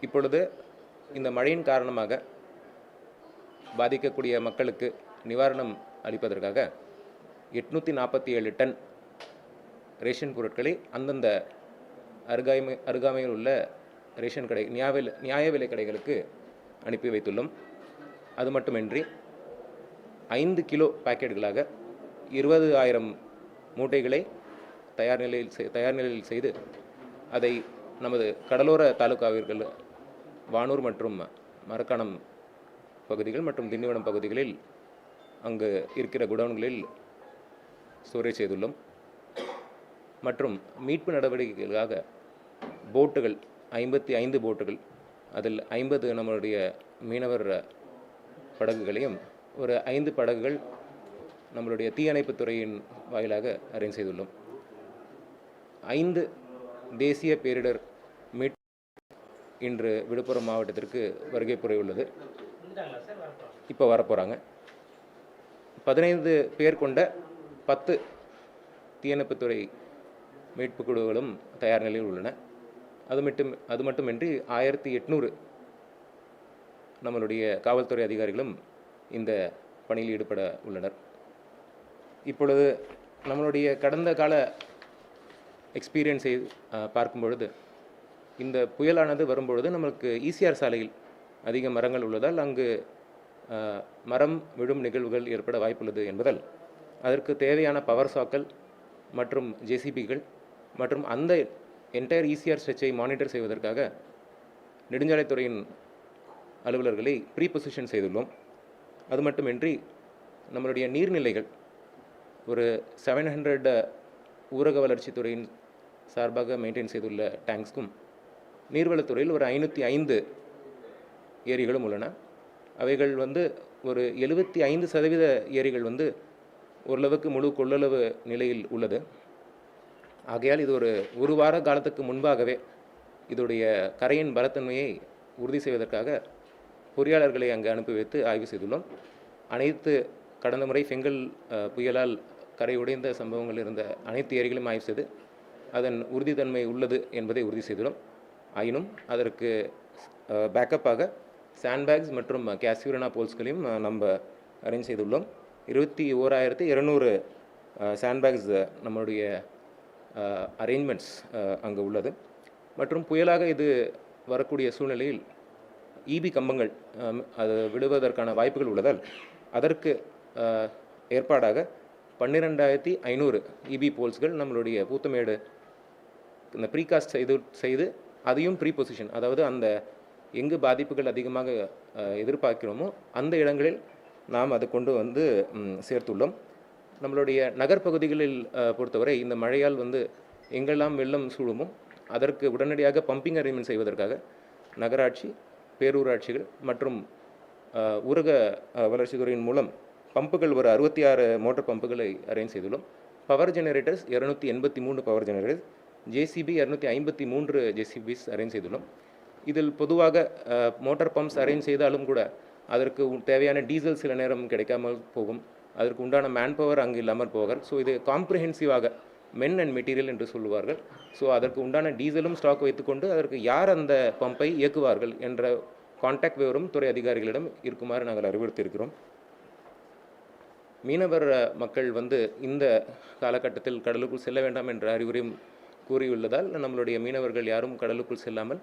இப்பொழுது இந்த மழையின் காரணமாக பாதிக்கக்கூடிய மக்களுக்கு நிவாரணம் அளிப்பதற்காக எட்நூற்றி நாற்பத்தி ஏழு டன் ரேஷன் பொருட்களை அந்தந்த அருகாமை அருகாமையில் உள்ள ரேஷன் கடை நியாய விலை நியாய விலை கடைகளுக்கு அனுப்பி வைத்துள்ளோம். அது மட்டுமின்றி ஐந்து கிலோ பாக்கெட்டுகளாக இருபது ஆயிரம் மூட்டைகளை தயார் நிலையில் செய்- தயார் நிலையில் செய்து அதை நமது கடலோர தாலுகாவிற்கு வானூர் மற்றும் மரக்காணம் பகுதிகள் மற்றும் திண்டிவனம் பகுதிகளில் அங்கு இருக்கிற குடவுன்களில் ஸ்டோரேஜ் செய்துள்ளோம். மற்றும் மீட்பு நடவடிக்கைகளுக்காக போட்டுகள் ஐம்பத்தி ஐந்து போட்டுகள் அதில் ஐம்பது நம்மளுடைய மீனவர் படகுகளையும் ஒரு ஐந்து படகுகள் நம்மளுடைய தீயணைப்புத் துறையின் வாயிலாக அரேஞ்ச் செய்துள்ளோம். ஐந்து தேசிய பேரிடர் இன்று விழுப்புரம் மாவட்டத்திற்கு வருகை புரியுள்ளது இப்போ வரப்போகிறாங்க பதினைந்து பேர் கொண்ட பத்து தீயணைப்புத்துறை மீட்பு குழுக்களும் தயார் நிலையில் உள்ளன. அது மட்டும் அது மட்டுமின்றி ஆயிரத்தி எட்நூறு நம்மளுடைய காவல்துறை அதிகாரிகளும் இந்த பணியில் ஈடுபட உள்ளனர். இப்பொழுது நம்மளுடைய கடந்த கால எக்ஸ்பீரியன்ஸை பார்க்கும் பொழுது இந்த புயலானது வரும்பொழுது நம்மளுக்கு ஈசிஆர் சாலையில் அதிக மரங்கள் உள்ளதால் அங்கு மரம் விழும் நிகழ்வுகள் ஏற்பட வாய்ப்புள்ளது என்பதால் அதற்கு தேவையான பவர் சாக்கள் மற்றும் ஜேசிபிகள் மற்றும் அந்த என்டையர் ஈசிஆர் ஸ்ட்ரெச்சை மானிட்டர் செய்வதற்காக நெடுஞ்சாலைத்துறையின் அலுவலர்களை ப்ரீ பொசிஷன் செய்துள்ளோம். அது மட்டுமின்றி நம்மளுடைய நீர்நிலைகள் ஒரு செவன் ஹண்ட்ரட் ஊரக வளர்ச்சித்துறையின் சார்பாக மெயின்டைன் செய்துள்ள டேங்க்ஸ்க்கும் நீர்வளத்துறையில் ஒரு ஐநூற்றி ஐந்து ஏரிகளும் உள்ளன. அவைகள் வந்து ஒரு எழுபத்தி ஐந்து சதவீத ஏரிகள் வந்து ஓரளவுக்கு முழு கொள்ளளவு நிலையில் உள்ளது. ஆகையால் இது ஒரு ஒரு வார காலத்துக்கு முன்பாகவே இதோடைய கரையின் பலத்தன்மையை உறுதி செய்வதற்காக பொறியாளர்களை அங்கு அனுப்பி வைத்து ஆய்வு செய்துள்ளோம். அனைத்து கடந்த முறை செங்கல் புயலால் கரை உடைந்த சம்பவங்கள் இருந்த அனைத்து ஏரிகளையும் ஆய்வு செய்து அதன் உறுதித்தன்மை உள்ளது என்பதை உறுதி செய்துள்ளோம். ஆயினும் அதற்கு பேக்கப்பாக சாண்ட்பேக்ஸ் மற்றும் கேஸ்யூரனா போல்ஸ்களையும் நம்ம அரேஞ்ச் செய்துள்ளோம். இருபத்தி ஓராயிரத்து இருநூறு சாண்ட்பேக்ஸ் நம்மளுடைய அரேஞ்ச்மெண்ட்ஸ் அங்கே உள்ளது. மற்றும் புயலாக இது வரக்கூடிய சூழ்நிலையில் ஈபி கம்பங்கள் அது விடுவதற்கான வாய்ப்புகள் உள்ளதால் அதற்கு ஏற்பாடாக பன்னிரெண்டாயிரத்தி ஐநூறு இபி போல்ஸ்கள் நம்மளுடைய பூத்தமேடு இந்த ப்ரீகாஸ்ட் செய்து செய்து அதையும் ப்ரீ பொசிஷன் அதாவது அந்த எங்கு பாதிப்புகள் அதிகமாக எதிர்பார்க்கிறோமோ அந்த இடங்களில் நாம் அதை கொண்டு வந்து சேர்த்துள்ளோம். நம்மளுடைய நகர்ப்பகுதிகளில் பொறுத்தவரை இந்த மழையால் வந்து எங்கெல்லாம் வெள்ளம் சூழுமோ அதற்கு உடனடியாக பம்பிங் அரேஞ்ச்மெண்ட் செய்வதற்காக நகராட்சி பேரூராட்சிகள் மற்றும் ஊரக அஹ், வளர்ச்சித்துறையின் மூலம் பம்புகள் ஒரு அறுபத்தி ஆறு மோட்டார் பம்புகளை அரேஞ்ச் செய்துள்ளோம். பவர் ஜெனரேட்டர்ஸ் இரநூத்தி எண்பத்தி மூணு பவர் ஜெனரேட்டர்ஸ் ஜேசிபி இரநூத்தி ஐம்பத்தி மூன்று ஜேசிபிஸ் அரேஞ்ச் செய்துள்ளோம். இதில் பொதுவாக மோட்டார் பம்ப்ஸ் அரேஞ்ச் செய்தாலும் கூட அதற்கு உ- தேவையான டீசல் சில நேரம் கிடைக்காமல் போகும். அதற்கு உண்டான மேன் பவர் அங்கு இல்லாமல் போவார் ஸோ இது காம்ப்ரிஹென்சிவாக மென் அண்ட் மெட்டீரியல் என்று சொல்லுவார்கள். ஸோ அதற்கு உண்டான டீசலும் ஸ்டாக் வைத்துக்கொண்டு அதற்கு யார் அந்த பம்பை இயக்குவார்கள் என்ற கான்டாக்ட் விவரம் துறை அதிகாரிகளிடம் இருக்குமாறு நாங்கள் அறிவுறுத்தியிருக்கிறோம். மீனவர் மக்கள் வந்து இந்த காலகட்டத்தில் கடலுக்குள் செல்ல வேண்டாம் என்ற அறிவுரையும் கூறியுள்ளதால் நம்மளுடைய மீனவர்கள் யாரும் கடலுக்குள் செல்லாமல்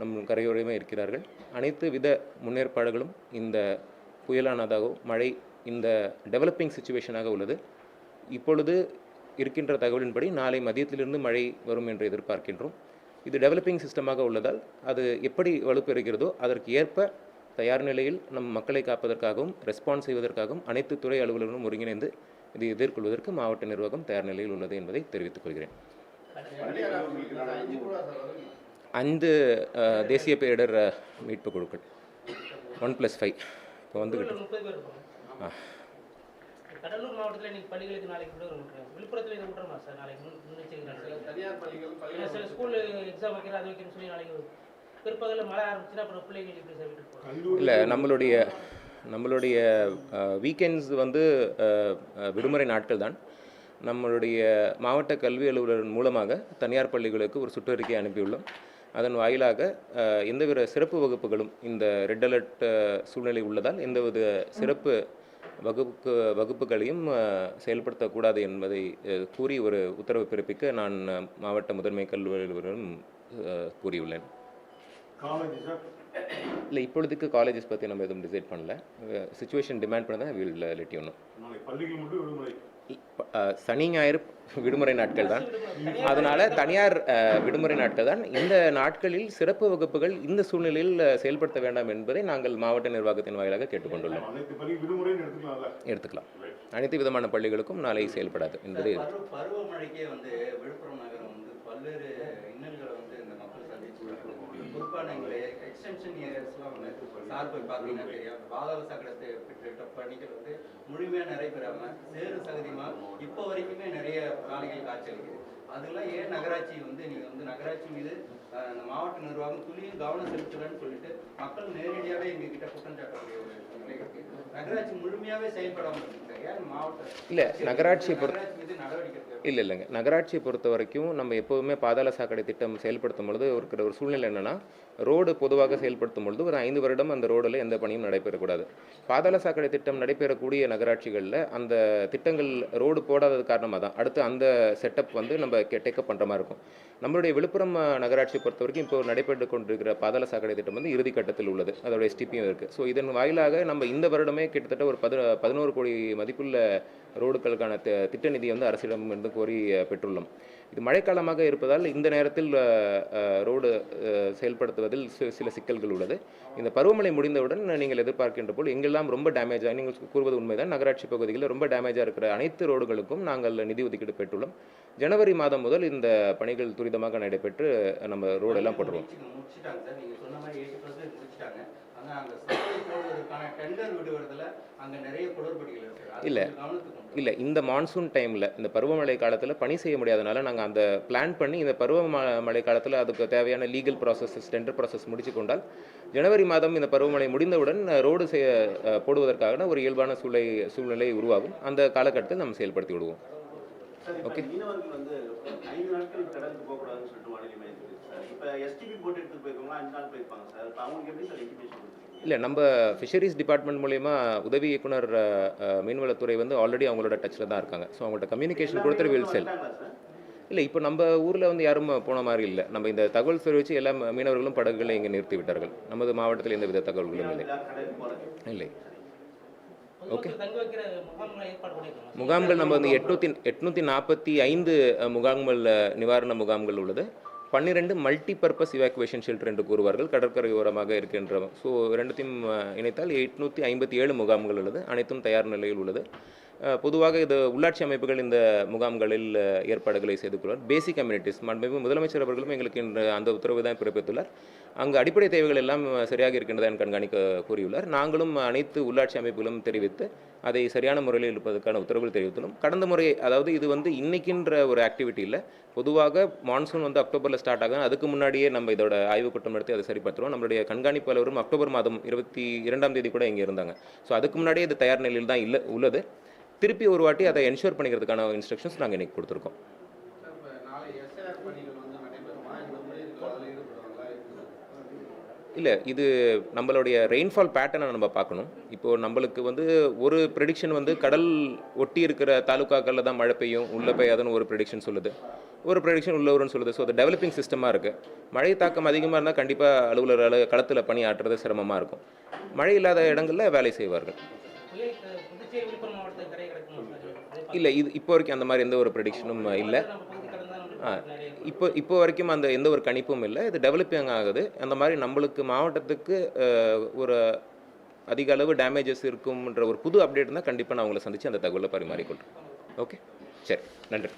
நம் கரையோரையுமே இருக்கிறார்கள். அனைத்து வித முன்னேற்பாடுகளும் இந்த புயலானதாகவும் மழை இந்த டெவலப்பிங் சுச்சுவேஷனாக உள்ளது. இப்பொழுது இருக்கின்ற தகவலின்படி நாளை மதியத்திலிருந்து மழை வரும் என்று எதிர்பார்க்கின்றோம். இது டெவலப்பிங் சிஸ்டமாக உள்ளதால் அது எப்படி வலுப்பெறுகிறதோ அதற்கு ஏற்ப தயார் நிலையில் நம் மக்களை காப்பதற்காகவும் ரெஸ்பான்ஸ் செய்வதற்காகவும் அனைத்து துறை அலுவலர்களும் ஒருங்கிணைந்து இதை எதிர்கொள்வதற்கு மாவட்ட நிர்வாகம் தயார் நிலையில் உள்ளது என்பதை தெரிவித்துக் கொள்கிறேன். ஐந்து தேசிய பேரிடர் மீட்பு குழுக்கள். One plus five. இப்போ வந்துக்கிட்டு ஆ. கடலூர் மாவட்டத்தில் இன்னைக்கு பள்ளிகளுக்கு நாளைக்கு விடுமுறை விட்டுருக்காங்க விழுப்புரத்தில் இதை விட்டுறோமா சார்? நாளைக்கு முன் முன்னெச்சரிக்கை தனியார் பள்ளிகள் இல்லை சில ஸ்கூல் எக்ஸாம் வைக்கிற அது வைக்கணும்னு சொல்லி நாளைக்கு பிற்பகலில் மழை ஆரம்பிச்சுன்னா அப்புறம் பிள்ளைகள் எப்படி சார் வீட்டுக்கு போகிறாங்க இல்லை நம்மளுடைய நம்மளுடைய வீக்கெண்ட்ஸ் வந்து விடுமுறை நாட்கள் தான். நம்மளுடைய மாவட்ட கல்வி அலுவலர் மூலமாக தனியார் பள்ளிகளுக்கு ஒரு சுற்றறிக்கை அனுப்பியுள்ளோம். அதன் வாயிலாக எந்தவித சிறப்பு வகுப்புகளும் இந்த ரெட் அலர்ட் சூழ்நிலை உள்ளதால் எந்தவித சிறப்பு வகுப்பு வகுப்புகளையும் செயல்படுத்தக்கூடாது என்பதை கூறி ஒரு உத்தரவு பிறப்பிக்க நான் மாவட்ட முதன்மை கல்வி அலுவலரிடம் அஹ், கூறியுள்ளேன். இல்லை இப்பொழுதுக்கு காலேஜஸ் பற்றி நம்ம எதுவும் டிசைட் பண்ணல. சுச்சுவேஷன் டிமாண்ட் பண்ணதான் வில் லெட் யூ சனி ஞாயிறு விடுமுறை நாட்கள் தான். அதனால தனியார் விடுமுறை நாட்கள் தான். இந்த நாட்களில் சிறப்பு வகுப்புகள் இந்த சூழ்நிலையில் செயல்படுத்த வேண்டாம் என்பதை நாங்கள் மாவட்ட நிர்வாகத்தின் வாயிலாக கேட்டுக்கொண்டுள்ளோம். எடுத்துக்கலாம். அனைத்து விதமான பள்ளிகளுக்கும் நாளை செயல்படாது என்பது பருவ பருவமழைக்கே வந்து விழுப்புரம் நகரம் வந்து பல்வேறு இன்னல்களை வந்து இந்த மக்கள் சந்திச்சு நீங்க எக்ஸ்டென்ஷன் ஏரியாஸ்லாம் வந்து சார்பு பார்த்தீங்கன்னா தெரியும். பாதாள சாக்கடை பெற்ற பணிகள் வந்து முழுமையா நிறைவேறாம சேறு சகதியமா இப்போ வரைக்குமே நிறைய பிராணிகள் காய்ச்சலிக்குது அதெல்லாம் ஏன் நகராட்சி வந்து நீங்க வந்து நகராட்சி மீது மாவட்ட நிர்வாகம் துளியும் கவனம் செலுத்தலன்னு சொல்லிட்டு மக்கள் நேரடியாவே எங்க கிட்ட குற்றம் சாட்டக்கூடிய ஒரு நிலை இருக்கு. நகராட்சி முழுமையாவே செயல்படாம இருக்கு ஏன் மாவட்ட இல்லை நகராட்சியை பொறுத்த நடவடிக்கை இல்லை இல்லைங்க. நகராட்சியை பொறுத்த வரைக்கும் நம்ம எப்போதுமே பாதாள சாக்கடை திட்டம் செயல்படுத்தும் பொழுது இருக்கிற ஒரு சூழ்நிலை என்னன்னா ரோடு பொதுவாக செயல்படுத்தும் பொழுது ஒரு ஐந்து வருடம் அந்த ரோடில் எந்த பணியும் நடைபெறக்கூடாது. பாதாள சாக்கடை திட்டம் நடைபெறக்கூடிய நகராட்சிகளில் அந்த திட்டங்கள் ரோடு போடாதது காரணமாக தான் அடுத்து அந்த செட்டப் வந்து நம்ம டேக்கப் பண்ணுற மாதிரி இருக்கும். நம்மளுடைய விழுப்புரம் நகராட்சியை பொறுத்த வரைக்கும் இப்போ நடைபெற்று கொண்டிருக்கிற பாதாள சாக்கடை திட்டம் வந்து இறுதி கட்டத்தில் உள்ளது. அதோடைய எஸ்டிபியும் இருக்குது ஸோ இதன் வாயிலாக நம்ம இந்த வருடமே கிட்டத்தட்ட ஒரு பதி பதினோரு கோடி மதிப்புள்ள ரோடுகளுக்கான திட்ட நிதி வந்து அரசிடம் இருந்து கோரி பெற்றுள்ளோம். இது மழைக்காலமாக இருப்பதால் இந்த நேரத்தில் ரோடு செயல்படுத்துவதில் சில சிக்கல்கள் உள்ளது. இந்த பருவமழை முடிந்தவுடன் நீங்கள் எதிர்பார்க்கின்ற போல் எங்கெல்லாம் ரொம்ப டேமேஜாக நீங்கள் கூறுவது உண்மைதான் நகராட்சி பகுதிகளில் ரொம்ப டேமேஜாக இருக்கிற அனைத்து ரோடுகளுக்கும் நாங்கள் நிதி ஒதுக்கீடு பெற்றுள்ளோம். ஜனவரி மாதம் முதல் இந்த பணிகள் துரிதமாக நடைபெற்று நம்ம ரோடெல்லாம் போட்டுருவோம். இல்ல. இல்லை இந்த மான்சூன் டைமில் இந்த பருவமழை காலத்தில் பணி செய்ய முடியாதனால நாங்கள் அந்த பிளான் பண்ணி இந்த பருவ மழை காலத்தில் அதுக்கு தேவையான லீகல் ப்ராசஸஸ் டெண்டர் ப்ராசஸ் முடிச்சு கொண்டால் ஜனவரி மாதம் இந்த பருவமழை முடிந்தவுடன் ரோடு செய்ய போடுவதற்கான ஒரு இயல்பான சூழ்நிலை சூழ்நிலை உருவாகும். அந்த காலகட்டத்தில் நம்ம செயல்படுத்தி விடுவோம். Okay. மீனவர்கள் வந்து ஐந்து நாட்கள் கடலுக்கு போகக்கூடாதுன்னு சொல்லிட்டு வானிலை மையம் சொல்லிருக்கு சார். இப்போ எஸ்டிபி போட்டு எடுத்து போயிருக்கவங்க அஞ்சு நாள் போயிருப்பாங்க சார். இப்போ அவங்களுக்கு எப்படி சார் கொடுத்துருக்கீங்க இல்லை நம்ம ஃபிஷரிஸ் டிபார்ட்மெண்ட் மூலயமா உதவி இயக்குனர் மீன்வளத்துறை வந்து ஆல்ரெடி அவங்களோட டச்சில் தான் இருக்காங்க. ஸோ அவங்கள்ட்ட கம்யூனிகேஷன் கொடுத்துரு வில் செல் இல்லை இப்போ நம்ம ஊரில் வந்து யாரும் போன மாதிரி இல்லை. நம்ம இந்த தகவல் தெரிவித்து எல்லா மீனவர்களும் படகுகளை இங்கே நிறுத்தி விட்டார்கள். நமது மாவட்டத்தில் எந்த வித தகவல்களும் இல்லை. இல்லை. வைக்கிற முகாம்களை நம்ம வந்து எட்நூத்தி எட்நூற்றி நாற்பத்தி ஐந்து முகாம்கள் நிவாரண முகாம்கள் உள்ளது. பன்னிரெண்டு மல்டி பர்பஸ் இவாக்குவேஷன் ஷெல்டர் என்று கூறுவார்கள். கடற்கரை ஓரமாக இருக்கின்ற ஸோ ரெண்டுத்தையும் இணைத்தால் எட்நூற்றி ஐம்பத்தி ஏழு முகாம்கள் உள்ளது. அனைத்தும் தயார் நிலையில் உள்ளது. பொதுவாக இது உள்ளாட்சி அமைப்புகள் இந்த முகாம்களில் ஏற்பாடுகளை செய்து கொள்வார். பேசிக் கம்யூனிட்டிஸ் மண்பு முதலமைச்சர் அவர்களும் எங்களுக்கு அந்த உத்தரவு தான் பிறப்பித்துள்ளார். அங்கு அடிப்படை தேவைகள் எல்லாம் சரியாக இருக்கின்றதா என்று கண்காணிக்க கூறியுள்ளார். நாங்களும் அனைத்து உள்ளாட்சி அமைப்புகளும் தெரிவித்து அதை சரியான முறையில் இருப்பதற்கான உத்தரவுகள் தெரிவித்துள்ளோம். கடந்த முறை அதாவது இது வந்து இன்னைக்கின்ற ஒரு ஆக்டிவிட்டி இல்லை. பொதுவாக மான்சூன் வந்து அக்டோபரில் ஸ்டார்ட் ஆகும் அதுக்கு முன்னாடியே நம்ம இதோட ஆய்வுக் கூட்டம் நடத்தி அதை சரிப்படுத்துகிறோம் நம்மளுடைய கண்காணிப்பு அக்டோபர் மாதம் இருபத்தி இரண்டாம் தேதி கூட இங்கே இருந்தாங்க. ஸோ அதுக்கு முன்னாடியே இது தயார் நிலையில் தான் இல்லை உள்ளது. திருப்பி ஒரு வாட்டி அதை என்ஷூர் பண்ணிக்கிறதுக்கான இன்ஸ்ட்ரக்ஷன்ஸ் நாங்கள் இன்றைக்கி கொடுத்துருக்கோம். இல்லை இது நம்மளுடைய ரெயின்ஃபால் பேட்டர்னை நம்ம பார்க்கணும். இப்போது நம்மளுக்கு வந்து ஒரு ப்ரெடிக்ஷன் வந்து கடல் ஒட்டி இருக்கிற தாலுக்காக்களில் தான் மழை பெய்யும் உள்ளே பெய்யாதுன்னு ஒரு ப்ரெடிக்ஷன் சொல்லுது. ஒரு ப்ரெடிக்ஷன் உள்ள வரும்னு சொல்லுது. ஸோ அது டெவலப்பிங் சிஸ்டமாக இருக்குது மழை தாக்கம் அதிகமாக இருந்தால் கண்டிப்பாக அலுவலரால் களத்தில் பணி ஆற்றுறது சிரமமாக இருக்கும். மழை இல்லாத இடங்களில் வேலை செய்வார்கள். இல்லை இது இப்போ வரைக்கும் அந்த மாதிரி எந்த ஒரு ப்ரெடிக்ஷனும் இல்லை. இப்போ இப்போ வரைக்கும் அந்த எந்த ஒரு கணிப்பும் இல்லை. இது டெவலப்பிங் ஆகுது. அந்த மாதிரி நம்மளுக்கு மாவட்டத்துக்கு ஒரு அதிக அளவு டேமேஜஸ் இருக்கும்ன்ற ஒரு புது அப்டேட் தான் கண்டிப்பாக நான் உங்களை சந்தித்து அந்த தகவலை பரிமாறிக்கொள்கிறேன் ஓகே சரி. நன்றி.